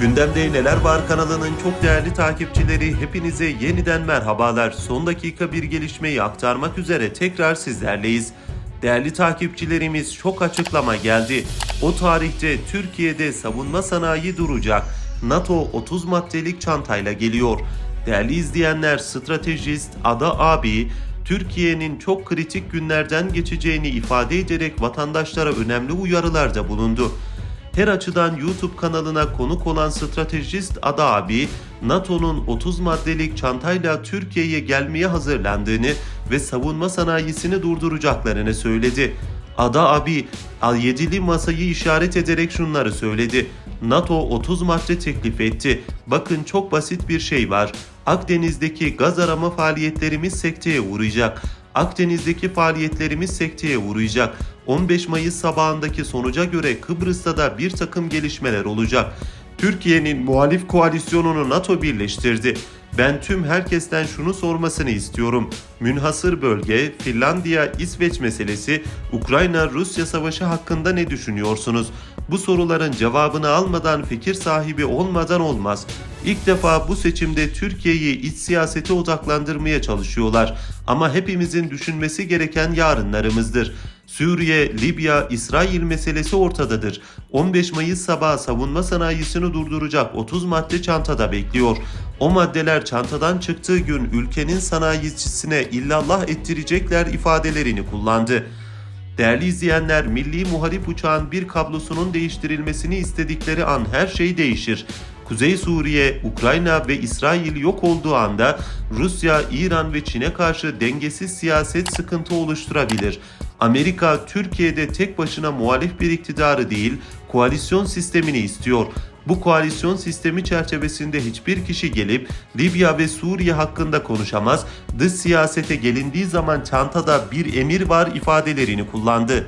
Gündemde Neler Var kanalının çok değerli takipçileri hepinize yeniden merhabalar. Son dakika bir gelişmeyi aktarmak üzere tekrar sizlerleyiz. Değerli takipçilerimiz çok açıklama geldi. O tarihte Türkiye'de savunma sanayi duracak. NATO 30 maddelik çantayla geliyor. Değerli izleyenler, stratejist Ada Abi Türkiye'nin çok kritik günlerden geçeceğini ifade ederek vatandaşlara önemli uyarılarda bulundu. Her açıdan YouTube kanalına konuk olan stratejist Ada abi, NATO'nun 30 maddelik çantayla Türkiye'ye gelmeye hazırlandığını ve savunma sanayisini durduracaklarını söyledi. Ada abi, yedili masayı işaret ederek şunları söyledi. NATO 30 madde teklif etti. Bakın çok basit bir şey var. Akdeniz'deki gaz arama faaliyetlerimiz sekteye uğrayacak. Akdeniz'deki faaliyetlerimiz sekteye uğrayacak. 15 Mayıs sabahındaki sonuca göre Kıbrıs'ta da bir takım gelişmeler olacak. Türkiye'nin muhalif koalisyonunu NATO birleştirdi. Ben tüm herkesten şunu sormasını istiyorum. Münhasır bölge, Finlandiya, İsveç meselesi, Ukrayna-Rusya savaşı hakkında ne düşünüyorsunuz? Bu soruların cevabını almadan fikir sahibi olmadan olmaz. İlk defa bu seçimde Türkiye'yi iç siyasete odaklandırmaya çalışıyorlar. Ama hepimizin düşünmesi gereken yarınlarımızdır. Suriye, Libya, İsrail meselesi ortadadır. 15 Mayıs sabahı savunma sanayisini durduracak 30 madde çantada bekliyor. O maddeler çantadan çıktığı gün ülkenin sanayicisine illallah ettirecekler ifadelerini kullandı. Değerli izleyenler, milli muharip uçağın bir kablosunun değiştirilmesini istedikleri an her şey değişir. Kuzey Suriye, Ukrayna ve İsrail yok olduğu anda Rusya, İran ve Çin'e karşı dengesiz siyaset sıkıntı oluşturabilir. Amerika, Türkiye'de tek başına muhalif bir iktidarı değil, koalisyon sistemini istiyor. Bu koalisyon sistemi çerçevesinde hiçbir kişi gelip Libya ve Suriye hakkında konuşamaz, dış siyasete gelindiği zaman çantada bir emir var ifadelerini kullandı.